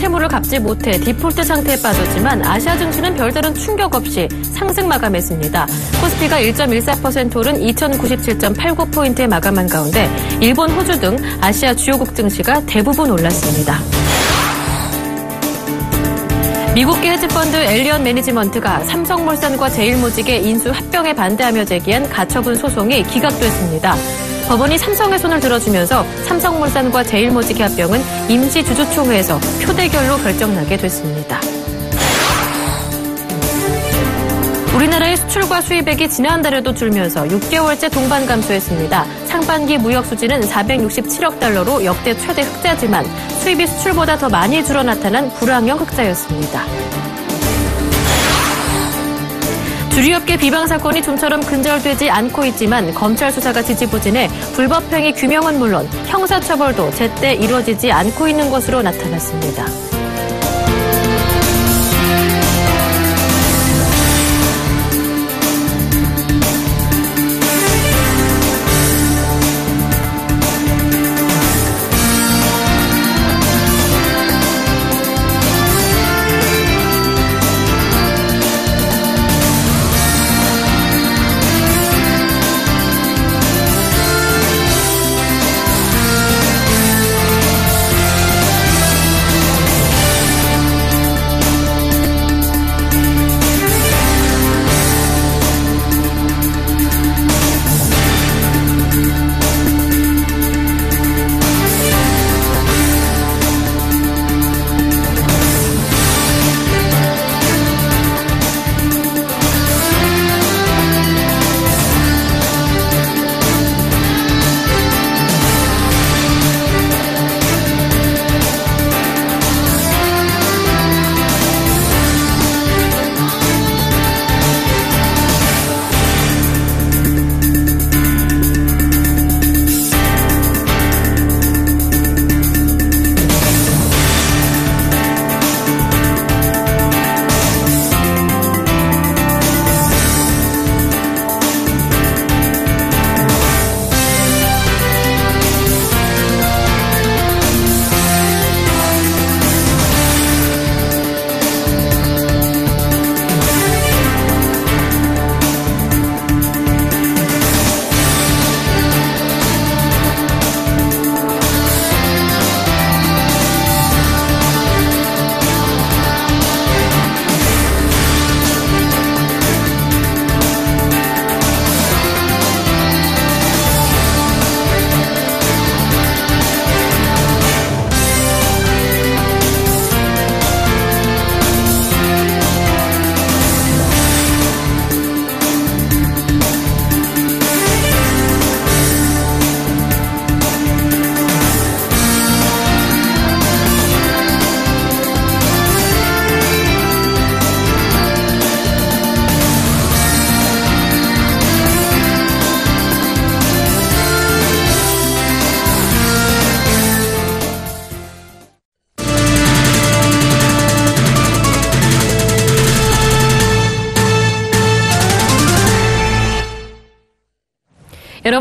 채무를 갚지 못해 디폴트 상태에 빠졌지만 아시아 증시는 별다른 충격 없이 상승 마감했습니다. 코스피가 1.14% 오른 2097.89포인트에 마감한 가운데 일본, 호주 등 아시아 주요국 증시가 대부분 올랐습니다. 미국계 헤지펀드 엘리언 매니지먼트가 삼성물산과 제일모직의 인수 합병에 반대하며 제기한 가처분 소송이 기각됐습니다. 법원이 삼성의 손을 들어주면서 삼성물산과 제일모직의 합병은 임시주주총회에서 표대결로 결정나게 됐습니다. 우리나라의 수출과 수입액이 지난달에도 줄면서 6개월째 동반 감소했습니다. 상반기 무역 수지는 467억 달러로 역대 최대 흑자지만 수입이 수출보다 더 많이 줄어 나타난 불황형 흑자였습니다. 주류업계 비방 사건이 좀처럼 근절되지 않고 있지만 검찰 수사가 지지부진해 불법행위 규명은 물론 형사처벌도 제때 이루어지지 않고 있는 것으로 나타났습니다.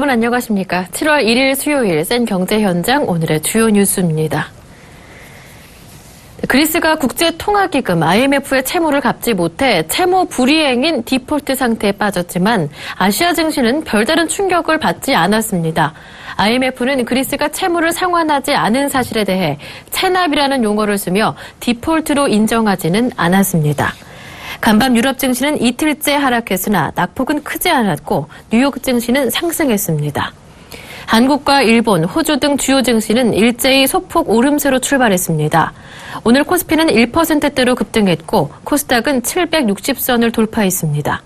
여러분 안녕하십니까. 7월 1일 수요일 센 경제 현장 오늘의 주요 뉴스입니다. 그리스가 국제통화기금 IMF의 채무를 갚지 못해 채무 불이행인 디폴트 상태에 빠졌지만 아시아 증시는 별다른 충격을 받지 않았습니다. IMF는 그리스가 채무를 상환하지 않은 사실에 대해 체납이라는 용어를 쓰며 디폴트로 인정하지는 않았습니다. 간밤 유럽 증시는 이틀째 하락했으나 낙폭은 크지 않았고 뉴욕 증시는 상승했습니다. 한국과 일본, 호주 등 주요 증시는 일제히 소폭 오름세로 출발했습니다. 오늘 코스피는 1%대로 급등했고 코스닥은 760선을 돌파했습니다.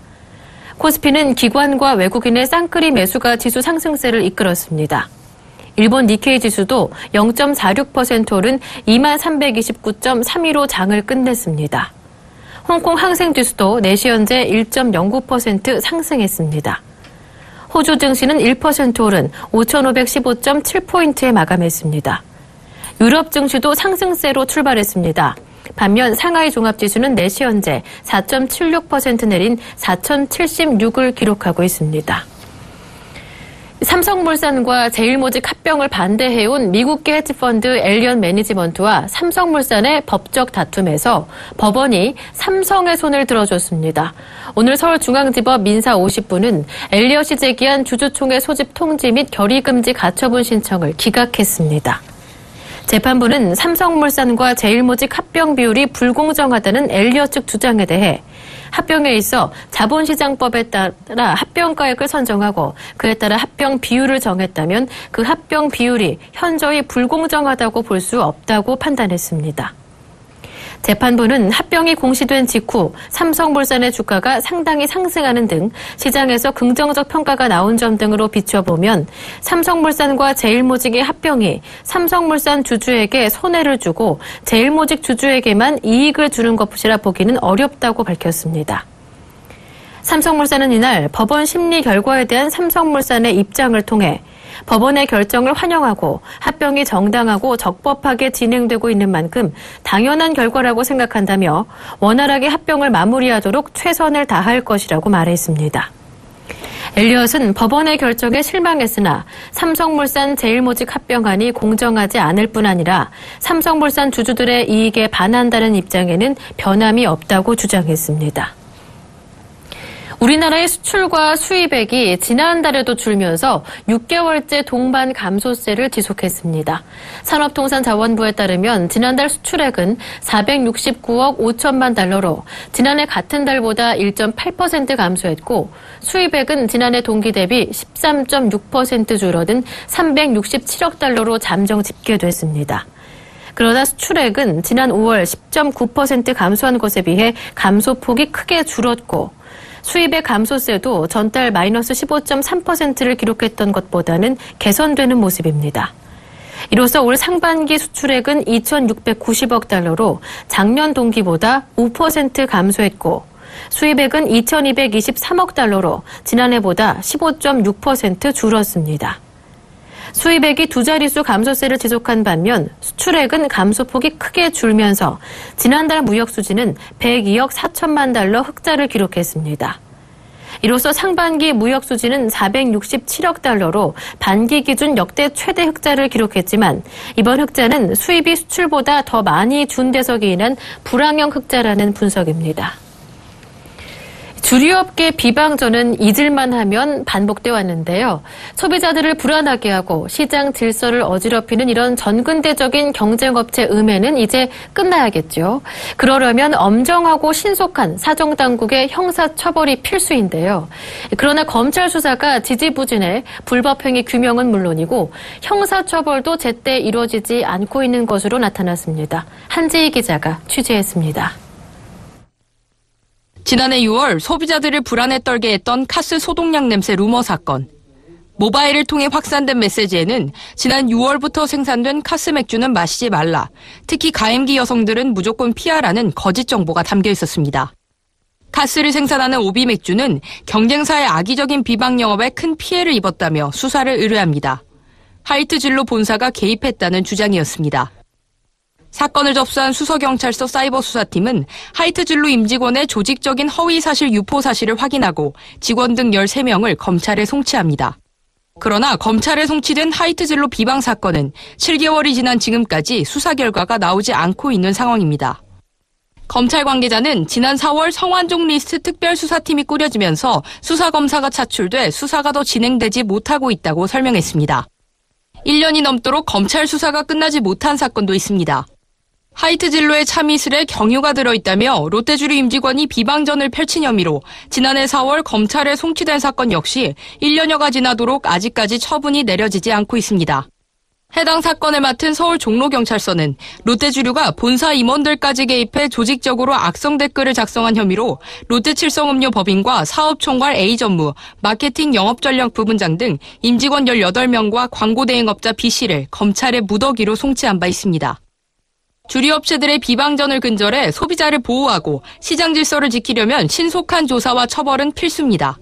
코스피는 기관과 외국인의 쌍끌이 매수가 지수 상승세를 이끌었습니다. 일본 니케이 지수도 0.46% 오른 2329.32로 장을 끝냈습니다. 홍콩 항생 지수도 4시 현재 1.09% 상승했습니다. 호주 증시는 1% 오른 5,515.7포인트에 마감했습니다. 유럽 증시도 상승세로 출발했습니다. 반면 상하이 종합지수는 4시 현재 4.76% 내린 4,076을 기록하고 있습니다. 삼성물산과 제일모직 합병을 반대해온 미국계 헤지펀드 엘리언 매니지먼트와 삼성물산의 법적 다툼에서 법원이 삼성의 손을 들어줬습니다. 오늘 서울중앙지법 민사 50부는 엘리엇이 제기한 주주총회 소집 통지 및 결의금지 가처분 신청을 기각했습니다. 재판부는 삼성물산과 제일모직 합병 비율이 불공정하다는 엘리엇 측 주장에 대해 합병에 있어 자본시장법에 따라 합병가액을 선정하고 그에 따라 합병 비율을 정했다면 그 합병 비율이 현저히 불공정하다고 볼 수 없다고 판단했습니다. 재판부는 합병이 공시된 직후 삼성물산의 주가가 상당히 상승하는 등 시장에서 긍정적 평가가 나온 점 등으로 비춰보면 삼성물산과 제일모직의 합병이 삼성물산 주주에게 손해를 주고 제일모직 주주에게만 이익을 주는 것이라 보기는 어렵다고 밝혔습니다. 삼성물산은 이날 법원 심리 결과에 대한 삼성물산의 입장을 통해 법원의 결정을 환영하고 합병이 정당하고 적법하게 진행되고 있는 만큼 당연한 결과라고 생각한다며 원활하게 합병을 마무리하도록 최선을 다할 것이라고 말했습니다. 엘리엇은 법원의 결정에 실망했으나 삼성물산 제일모직 합병안이 공정하지 않을 뿐 아니라 삼성물산 주주들의 이익에 반한다는 입장에는 변함이 없다고 주장했습니다. 우리나라의 수출과 수입액이 지난달에도 줄면서 6개월째 동반 감소세를 지속했습니다. 산업통상자원부에 따르면 지난달 수출액은 469억 5천만 달러로 지난해 같은 달보다 1.8% 감소했고 수입액은 지난해 동기 대비 13.6% 줄어든 367억 달러로 잠정 집계됐습니다. 그러나 수출액은 지난 5월 10.9% 감소한 것에 비해 감소폭이 크게 줄었고 수입의 감소세도 전달 마이너스 15.3%를 기록했던 것보다는 개선되는 모습입니다. 이로써 올 상반기 수출액은 2,690억 달러로 작년 동기보다 5% 감소했고 수입액은 2,223억 달러로 지난해보다 15.6% 줄었습니다. 수입액이 두 자릿수 감소세를 지속한 반면 수출액은 감소폭이 크게 줄면서 지난달 무역 수지는 102억 4천만 달러 흑자를 기록했습니다. 이로써 상반기 무역 수지는 467억 달러로 반기 기준 역대 최대 흑자를 기록했지만 이번 흑자는 수입이 수출보다 더 많이 준 데서 기인한 불황형 흑자라는 분석입니다. 주류업계 비방전은 잊을만 하면 반복돼 왔는데요. 소비자들을 불안하게 하고 시장 질서를 어지럽히는 이런 전근대적인 경쟁업체 음해는 이제 끝나야겠죠. 그러려면 엄정하고 신속한 사정당국의 형사처벌이 필수인데요. 그러나 검찰 수사가 지지부진해 불법행위 규명은 물론이고 형사처벌도 제때 이루어지지 않고 있는 것으로 나타났습니다. 한지희 기자가 취재했습니다. 지난해 6월 소비자들을 불안에 떨게 했던 카스 소독약 냄새 루머 사건. 모바일을 통해 확산된 메시지에는 지난 6월부터 생산된 카스 맥주는 마시지 말라. 특히 가임기 여성들은 무조건 피하라는 거짓 정보가 담겨 있었습니다. 카스를 생산하는 오비 맥주는 경쟁사의 악의적인 비방 영업에 큰 피해를 입었다며 수사를 의뢰합니다. 하이트 진로 본사가 개입했다는 주장이었습니다. 사건을 접수한 수서경찰서 사이버 수사팀은 하이트 진로 임직원의 조직적인 허위 사실 유포 사실을 확인하고 직원 등 13명을 검찰에 송치합니다. 그러나 검찰에 송치된 하이트 진로 비방 사건은 7개월이 지난 지금까지 수사 결과가 나오지 않고 있는 상황입니다. 검찰 관계자는 지난 4월 성완종 리스트 특별수사팀이 꾸려지면서 수사검사가 차출돼 수사가 더 진행되지 못하고 있다고 설명했습니다. 1년이 넘도록 검찰 수사가 끝나지 못한 사건도 있습니다. 하이트 진로의 참이슬에 경유가 들어있다며 롯데주류 임직원이 비방전을 펼친 혐의로 지난해 4월 검찰에 송치된 사건 역시 1년여가 지나도록 아직까지 처분이 내려지지 않고 있습니다. 해당 사건을 맡은 서울 종로경찰서는 롯데주류가 본사 임원들까지 개입해 조직적으로 악성 댓글을 작성한 혐의로 롯데칠성음료 법인과 사업총괄 A전무, 마케팅 영업전략 부분장 등 임직원 18명과 광고대행업자 B씨를 검찰에 무더기로 송치한 바 있습니다. 주류업체들의 비방전을 근절해 소비자를 보호하고 시장 질서를 지키려면 신속한 조사와 처벌은 필수입니다.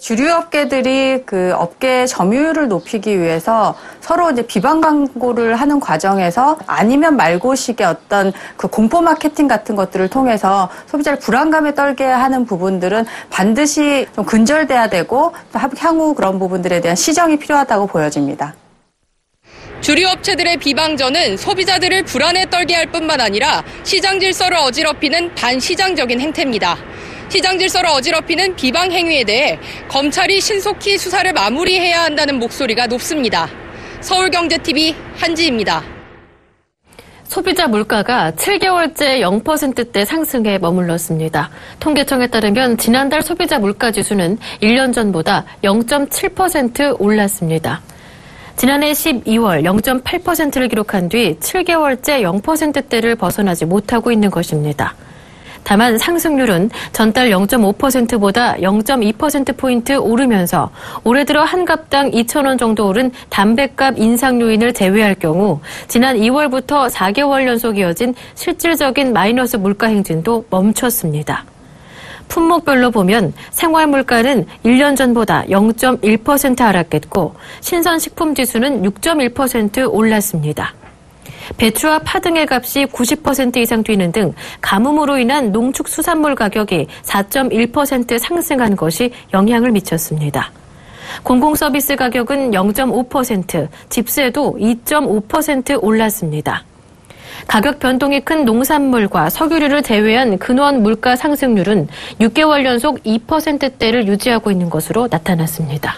주류 업계들이 그 업계 점유율을 높이기 위해서 서로 이제 비방 광고를 하는 과정에서 아니면 말고식의 어떤 그 공포 마케팅 같은 것들을 통해서 소비자를 불안감에 떨게 하는 부분들은 반드시 좀 근절돼야 되고 향후 그런 부분들에 대한 시정이 필요하다고 보여집니다. 주류 업체들의 비방전은 소비자들을 불안에 떨게 할 뿐만 아니라 시장 질서를 어지럽히는 반시장적인 행태입니다. 시장 질서를 어지럽히는 비방 행위에 대해 검찰이 신속히 수사를 마무리해야 한다는 목소리가 높습니다. 서울경제TV 한지입니다. 소비자 물가가 7개월째 0%대 상승에 머물렀습니다. 통계청에 따르면 지난달 소비자 물가 지수는 1년 전보다 0.7% 올랐습니다. 지난해 12월 0.8%를 기록한 뒤 7개월째 0%대를 벗어나지 못하고 있는 것입니다. 다만 상승률은 전달 0.5%보다 0.2%포인트 오르면서 올해 들어 한 갑당 2천원 정도 오른 담배값 인상 요인을 제외할 경우 지난 2월부터 4개월 연속 이어진 실질적인 마이너스 물가 행진도 멈췄습니다. 품목별로 보면 생활 물가는 1년 전보다 0.1% 하락했고 신선식품 지수는 6.1% 올랐습니다. 배추와 파 등의 값이 90% 이상 뛰는 등 가뭄으로 인한 농축수산물 가격이 4.1% 상승한 것이 영향을 미쳤습니다. 공공서비스 가격은 0.5%, 집세도 2.5% 올랐습니다. 가격 변동이 큰 농산물과 석유류를 제외한 근원 물가 상승률은 6개월 연속 2%대를 유지하고 있는 것으로 나타났습니다.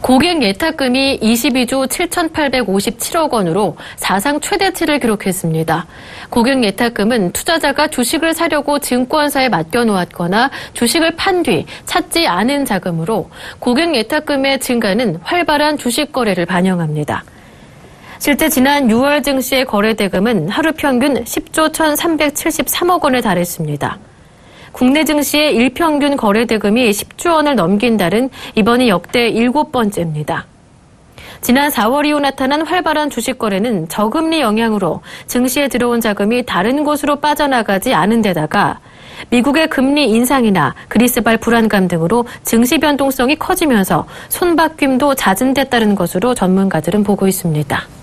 고객 예탁금이 22조 7,857억 원으로 사상 최대치를 기록했습니다. 고객 예탁금은 투자자가 주식을 사려고 증권사에 맡겨놓았거나 주식을 판 뒤 찾지 않은 자금으로 고객 예탁금의 증가는 활발한 주식 거래를 반영합니다. 실제 지난 6월 증시의 거래 대금은 하루 평균 10조 1,373억 원에 달했습니다. 국내 증시의 일평균 거래 대금이 10조 원을 넘긴 달은 이번이 역대 일곱 번째입니다. 지난 4월 이후 나타난 활발한 주식 거래는 저금리 영향으로 증시에 들어온 자금이 다른 곳으로 빠져나가지 않은 데다가 미국의 금리 인상이나 그리스발 불안감 등으로 증시 변동성이 커지면서 손바뀜도 잦은 데 따른 것으로 전문가들은 보고 있습니다.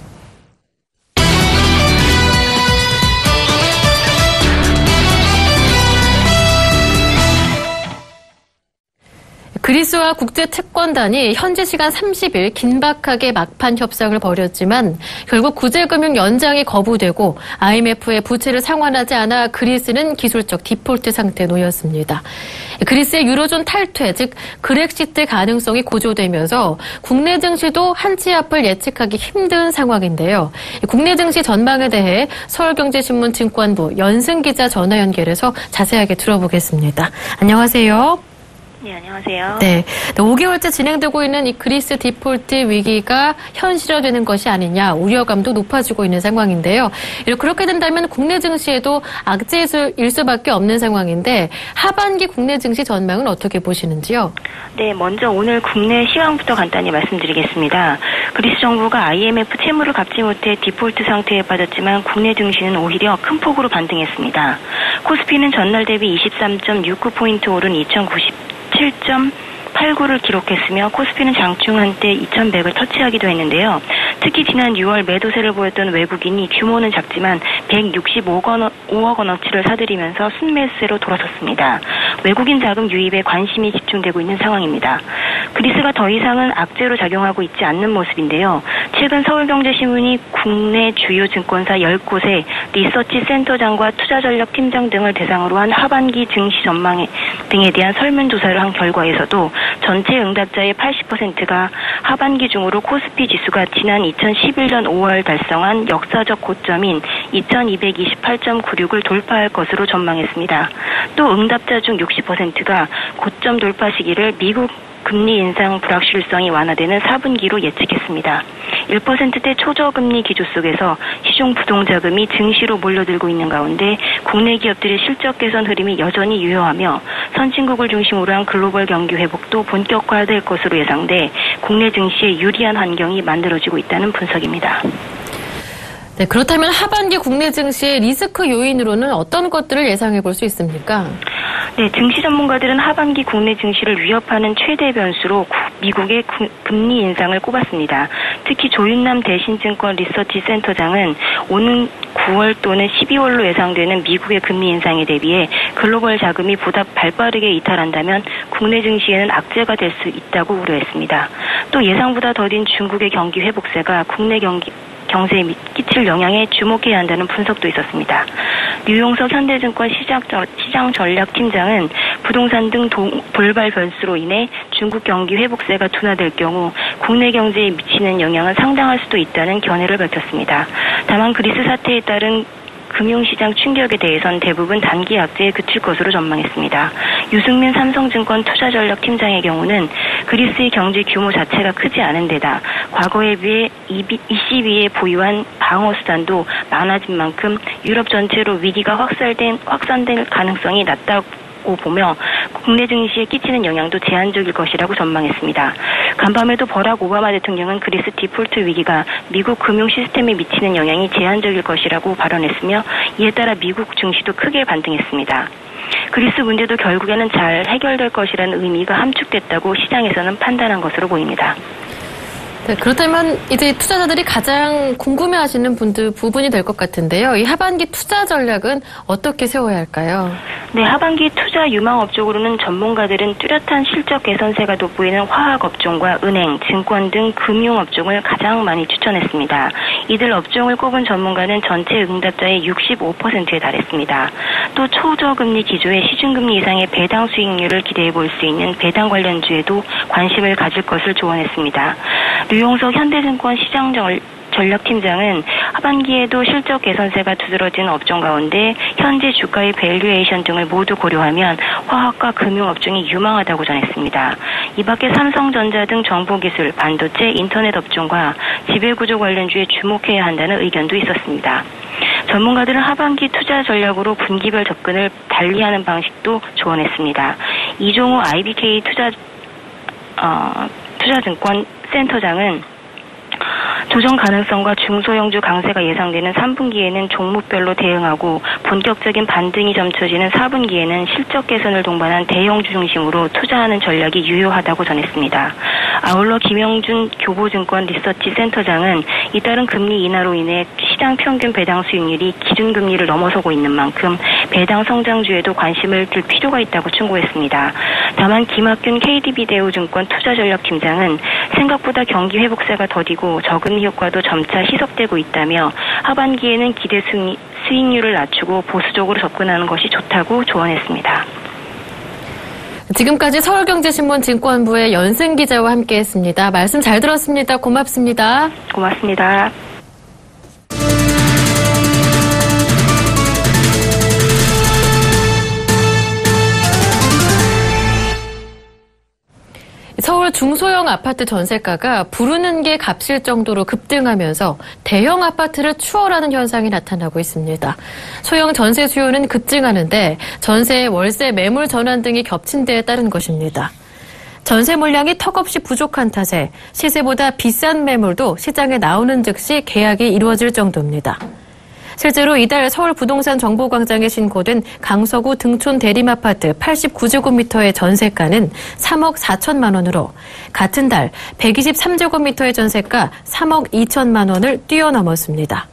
그리스와 국제 채권단이 현지 시간 30일 긴박하게 막판 협상을 벌였지만 결국 구제금융 연장이 거부되고 IMF의 부채를 상환하지 않아 그리스는 기술적 디폴트 상태에 놓였습니다. 그리스의 유로존 탈퇴, 즉 그렉시트 가능성이 고조되면서 국내 증시도 한치 앞을 예측하기 힘든 상황인데요. 국내 증시 전망에 대해 서울경제신문 증권부 연승 기자 전화 연결해서 자세하게 들어보겠습니다. 안녕하세요. 네, 안녕하세요. 네. 5개월째 진행되고 있는 이 그리스 디폴트 위기가 현실화되는 것이 아니냐 우려감도 높아지고 있는 상황인데요. 그렇게 된다면 국내 증시에도 악재일 수밖에 없는 상황인데 하반기 국내 증시 전망은 어떻게 보시는지요? 네, 먼저 오늘 국내 시황부터 간단히 말씀드리겠습니다. 그리스 정부가 IMF 채무를 갚지 못해 디폴트 상태에 빠졌지만 국내 증시는 오히려 큰 폭으로 반등했습니다. 코스피는 전날 대비 23.69포인트 오른 2090 7.89를 기록했으며 코스피는 장중 한때 2100을 터치하기도 했는데요. 특히 지난 6월 매도세를 보였던 외국인이 규모는 작지만 165억 원어치를 사들이면서 순매수세로 돌아섰습니다. 외국인 자금 유입에 관심이 집중되고 있는 상황입니다. 그리스가 더 이상은 악재로 작용하고 있지 않는 모습인데요. 최근 서울경제신문이 국내 주요 증권사 10곳에 리서치 센터장과 투자전략팀장 등을 대상으로 한 하반기 증시 전망 등에 대한 설문조사를 한 결과에서도 전체 응답자의 80%가 하반기 중으로 코스피 지수가 지난 2011년 5월 달성한 역사적 고점인 2228.96을 돌파할 것으로 전망했습니다. 또 응답자 중 60%가 고점 돌파 시기를 미국 금리 인상 불확실성이 완화되는 4분기로 예측했습니다. 1%대 초저금리 기조 속에서 시중 부동자금이 증시로 몰려들고 있는 가운데 국내 기업들의 실적 개선 흐름이 여전히 유효하며 선진국을 중심으로 한 글로벌 경기 회복도 본격화될 것으로 예상돼 국내 증시에 유리한 환경이 만들어지고 있다는 분석입니다. 네, 그렇다면 하반기 국내 증시의 리스크 요인으로는 어떤 것들을 예상해 볼 수 있습니까? 네, 증시 전문가들은 하반기 국내 증시를 위협하는 최대 변수로 미국의 금리 인상을 꼽았습니다. 특히 조윤남 대신증권 리서치 센터장은 오는 9월 또는 12월로 예상되는 미국의 금리 인상에 대비해 글로벌 자금이 보다 발빠르게 이탈한다면 국내 증시에는 악재가 될 수 있다고 우려했습니다. 또 예상보다 더딘 중국의 경기 회복세가 국내 경기 경제에 끼칠 영향에 주목해야 한다는 분석도 있었습니다. 류용석 현대증권 시장, 시장 전략팀장은 부동산 등 도, 돌발 변수로 인해 중국 경기 회복세가 둔화될 경우 국내 경제에 미치는 영향은 상당할 수도 있다는 견해를 밝혔습니다. 다만 그리스 사태에 따른 금융시장 충격에 대해선 대부분 단기 악재에 그칠 것으로 전망했습니다. 유승민 삼성증권 투자전략 팀장의 경우는 그리스의 경제 규모 자체가 크지 않은 데다 과거에 비해 ECB에 보유한 방어 수단도 많아진 만큼 유럽 전체로 위기가 확산된, 확산될 가능성이 낮다고 고 보며 국내 증시에 끼치는 영향도 제한적일 것이라고 전망했습니다. 간밤에도 버락 오바마 대통령은 그리스 디폴트 위기가 미국 금융 시스템에 미치는 영향이 제한적일 것이라고 발언했으며 이에 따라 미국 증시도 크게 반등했습니다. 그리스 문제도 결국에는 잘 해결될 것이라는 의미가 함축됐다고 시장에서는 판단한 것으로 보입니다. 네, 그렇다면 이제 투자자들이 가장 궁금해하시는 분들 부분이 될 것 같은데요. 이 하반기 투자 전략은 어떻게 세워야 할까요? 네, 하반기 투자 유망 업적으로는 전문가들은 뚜렷한 실적 개선세가 돋보이는 화학 업종과 은행, 증권 등 금융 업종을 가장 많이 추천했습니다. 이들 업종을 꼽은 전문가는 전체 응답자의 65%에 달했습니다. 또 초저금리 기조의 시중금리 이상의 배당 수익률을 기대해 볼 수 있는 배당 관련주에도 관심을 가질 것을 조언했습니다. 류용석 현대증권 시장 전략팀장은 하반기에도 실적 개선세가 두드러진 업종 가운데 현재 주가의 밸류에이션 등을 모두 고려하면 화학과 금융 업종이 유망하다고 전했습니다. 이 밖에 삼성전자 등 정보기술, 반도체, 인터넷 업종과 지배구조 관련주에 주목해야 한다는 의견도 있었습니다. 전문가들은 하반기 투자 전략으로 분기별 접근을 달리하는 방식도 조언했습니다. 이종우 IBK 투자 어, 투자증권 센터장은 조정 가능성과 중소형주 강세가 예상되는 3분기에는 종목별로 대응하고 본격적인 반등이 점쳐지는 4분기에는 실적 개선을 동반한 대형주 중심으로 투자하는 전략이 유효하다고 전했습니다. 아울러 김영준 교보증권 리서치 센터장은 이따른 금리 인하로 인해 시장 평균 배당 수익률이 기준금리를 넘어서고 있는 만큼 배당 성장주에도 관심을 둘 필요가 있다고 충고했습니다. 다만 김학균 KDB대우증권 투자전략 팀장은 생각보다 경기 회복세가 더디고 저금리 효과도 점차 희석되고 있다며 하반기에는 기대 수익률을 낮추고 보수적으로 접근하는 것이 좋다고 조언했습니다. 지금까지 서울경제신문 증권부의 연승 기자와 함께했습니다. 말씀 잘 들었습니다. 고맙습니다. 고맙습니다. 서울 중소형 아파트 전세가가 부르는 게 값일 정도로 급등하면서 대형 아파트를 추월하는 현상이 나타나고 있습니다. 소형 전세 수요는 급증하는데 전세, 월세, 매물 전환 등이 겹친 데에 따른 것입니다. 전세 물량이 턱없이 부족한 탓에 시세보다 비싼 매물도 시장에 나오는 즉시 계약이 이루어질 정도입니다. 실제로 이달 서울 부동산 정보광장에 신고된 강서구 등촌 대림아파트 89제곱미터의 전세가는 3억 4천만 원으로 같은 달 123제곱미터의 전세가 3억 2천만 원을 뛰어넘었습니다.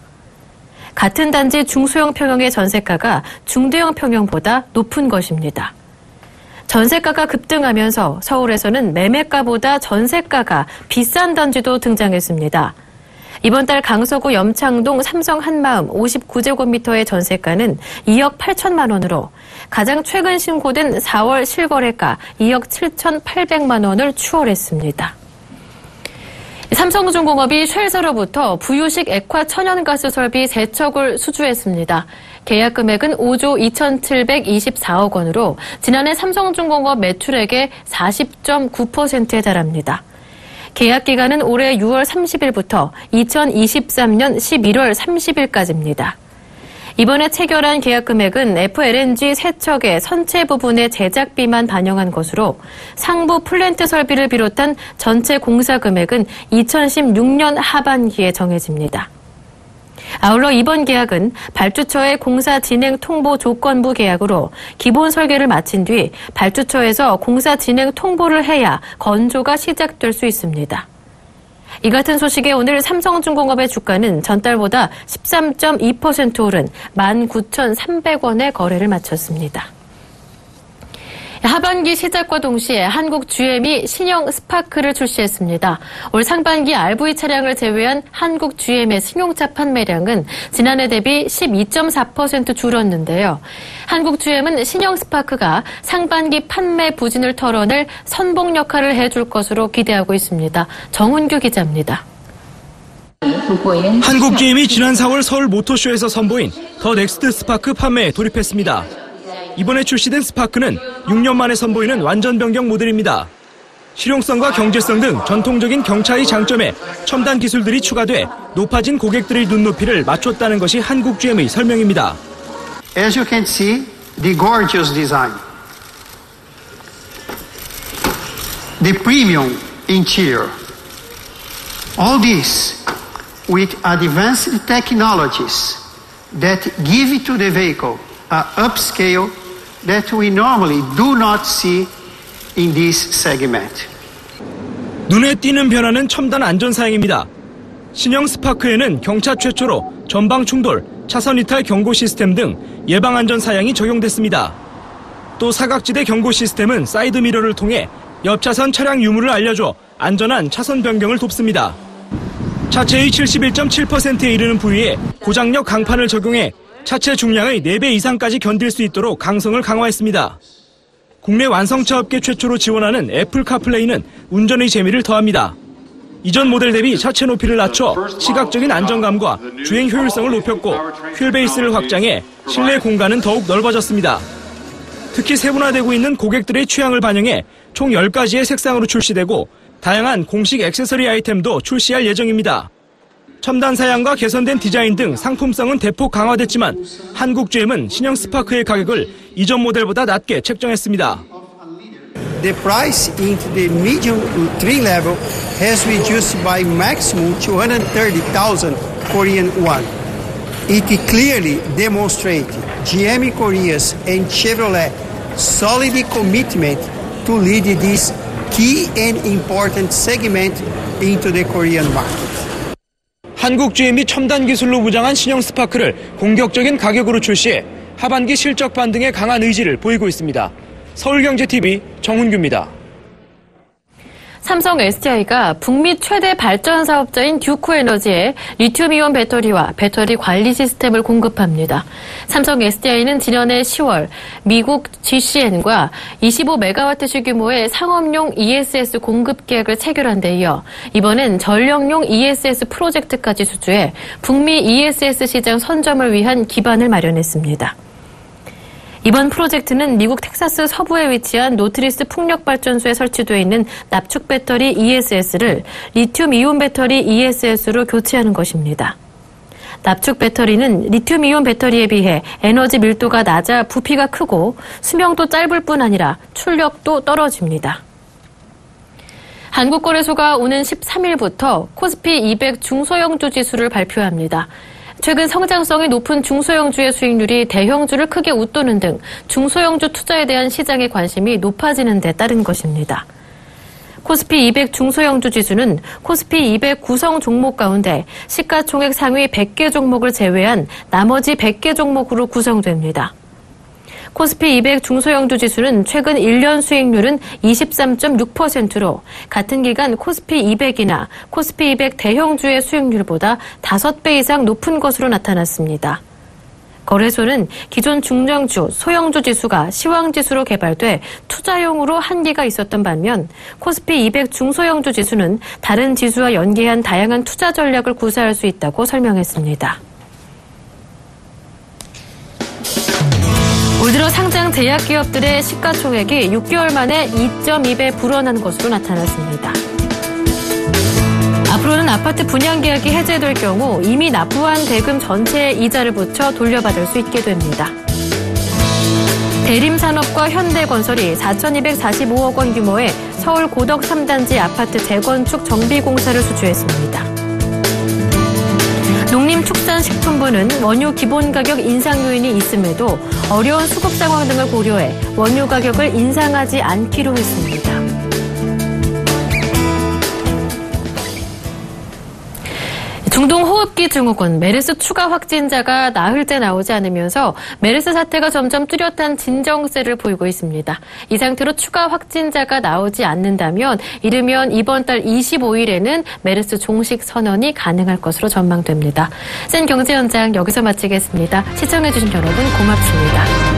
같은 단지 중소형 평형의 전세가가 중대형 평형보다 높은 것입니다. 전세가가 급등하면서 서울에서는 매매가보다 전세가가 비싼 단지도 등장했습니다. 이번 달 강서구 염창동 삼성 한마음 59제곱미터의 전세가는 2억 8천만 원으로 가장 최근 신고된 4월 실거래가 2억 7천8백만 원을 추월했습니다. 삼성중공업이 쉘서로부터 부유식 액화 천연가스 설비 세척을 수주했습니다. 계약 금액은 5조 2,724억 원으로 지난해 삼성중공업 매출액의 40.9%에 달합니다. 계약 기간은 올해 6월 30일부터 2023년 11월 30일까지입니다. 이번에 체결한 계약 금액은 FLNG 세척의 선체 부분의 제작비만 반영한 것으로 상부 플랜트 설비를 비롯한 전체 공사 금액은 2016년 하반기에 정해집니다. 아울러 이번 계약은 발주처의 공사 진행 통보 조건부 계약으로 기본 설계를 마친 뒤 발주처에서 공사 진행 통보를 해야 건조가 시작될 수 있습니다. 이 같은 소식에 오늘 삼성중공업의 주가는 전달보다 13.2% 오른 19,300원에 거래를 마쳤습니다. 하반기 시작과 동시에 한국 GM이 신형 스파크를 출시했습니다. 올 상반기 RV 차량을 제외한 한국 GM의 승용차 판매량은 지난해 대비 12.4% 줄었는데요. 한국 GM은 신형 스파크가 상반기 판매 부진을 털어낼 선봉 역할을 해줄 것으로 기대하고 있습니다. 정훈규 기자입니다. 한국 GM이 지난 4월 서울 모터쇼에서 선보인 더 넥스트 스파크 판매에 돌입했습니다. 이번에 출시된 스파크는 6년 만에 선보이는 완전 변경 모델입니다. 실용성과 경제성 등 전통적인 경차의 장점에 첨단 기술들이 추가돼 높아진 고객들의 눈높이를 맞췄다는 것이 한국 GM의 설명입니다. As you can see, the gorgeous design. The premium interior. All this with advanced technologies that give to the vehicle a upscale that we normally do not see in this segment. 눈에 띄는 변화는 첨단 안전 사양입니다. 신형 스파크에는 경차 최초로 전방 충돌, 차선 이탈 경고 시스템 등 예방 안전 사양이 적용됐습니다. 또 사각지대 경고 시스템은 사이드 미러를 통해 옆 차선 차량 유무를 알려줘 안전한 차선 변경을 돕습니다. 차체의 71.7%에 이르는 부위에 고장력 강판을 적용해 차체 중량의 4배 이상까지 견딜 수 있도록 강성을 강화했습니다. 국내 완성차 업계 최초로 지원하는 애플 카플레이는 운전의 재미를 더합니다. 이전 모델 대비 차체 높이를 낮춰 시각적인 안정감과 주행 효율성을 높였고 휠베이스를 확장해 실내 공간은 더욱 넓어졌습니다. 특히 세분화되고 있는 고객들의 취향을 반영해 총 10가지의 색상으로 출시되고 다양한 공식 액세서리 아이템도 출시할 예정입니다. 첨단 사양과 개선된 디자인 등 상품성은 대폭 강화됐지만 한국 GM은 신형 스파크의 가격을 이전 모델보다 낮게 책정했습니다. The price into the medium trim level has reduced by maximum 230,000 Korean won. It clearly demonstrates GM Korea's and Chevrolet solid commitment to lead this key and important segment into the Korean market. 한국 GM이 첨단 기술로 무장한 신형 스파크를 공격적인 가격으로 출시해 하반기 실적 반등에 강한 의지를 보이고 있습니다. 서울경제TV 정훈규입니다. 삼성 SDI가 북미 최대 발전 사업자인 듀코 에너지에 리튬이온 배터리와 배터리 관리 시스템을 공급합니다. 삼성 SDI는 지난해 10월 미국 GCN과 25메가와트시 규모의 상업용 ESS 공급 계약을 체결한 데 이어 이번엔 전력용 ESS 프로젝트까지 수주해 북미 ESS 시장 선점을 위한 기반을 마련했습니다. 이번 프로젝트는 미국 텍사스 서부에 위치한 노트리스 풍력발전소에 설치되어 있는 납축 배터리 ESS를 리튬 이온 배터리 ESS로 교체하는 것입니다. 납축 배터리는 리튬 이온 배터리에 비해 에너지 밀도가 낮아 부피가 크고 수명도 짧을 뿐 아니라 출력도 떨어집니다. 한국거래소가 오는 13일부터 코스피 200 중소형주 지수를 발표합니다. 최근 성장성이 높은 중소형주의 수익률이 대형주를 크게 웃도는 등 중소형주 투자에 대한 시장의 관심이 높아지는 데 따른 것입니다. 코스피 200 중소형주 지수는 코스피 200 구성 종목 가운데 시가총액 상위 100개 종목을 제외한 나머지 100개 종목으로 구성됩니다. 코스피 200 중소형주 지수는 최근 1년 수익률은 23.6%로 같은 기간 코스피 200이나 코스피 200 대형주의 수익률보다 5배 이상 높은 것으로 나타났습니다. 거래소는 기존 중량주, 소형주 지수가 시황지수로 개발돼 투자용으로 한계가 있었던 반면 코스피 200 중소형주 지수는 다른 지수와 연계한 다양한 투자 전략을 구사할 수 있다고 설명했습니다. 올 들어 상장 제약 기업들의 시가총액이 6개월 만에 2.2배 불어난 것으로 나타났습니다. 앞으로는 아파트 분양 계약이 해제될 경우 이미 납부한 대금 전체의 이자를 붙여 돌려받을 수 있게 됩니다. 대림산업과 현대건설이 4,245억 원 규모의 서울 고덕 3단지 아파트 재건축 정비 공사를 수주했습니다. 농림축산식품부는 원유 기본 가격 인상 요인이 있음에도 어려운 수급 상황 등을 고려해 원유 가격을 인상하지 않기로 했습니다. 중동 호흡기 증후군 메르스 추가 확진자가 나흘째 나오지 않으면서 메르스 사태가 점점 뚜렷한 진정세를 보이고 있습니다. 이 상태로 추가 확진자가 나오지 않는다면 이르면 이번 달 25일에는 메르스 종식 선언이 가능할 것으로 전망됩니다. 센 경제 현장 여기서 마치겠습니다. 시청해주신 여러분 고맙습니다.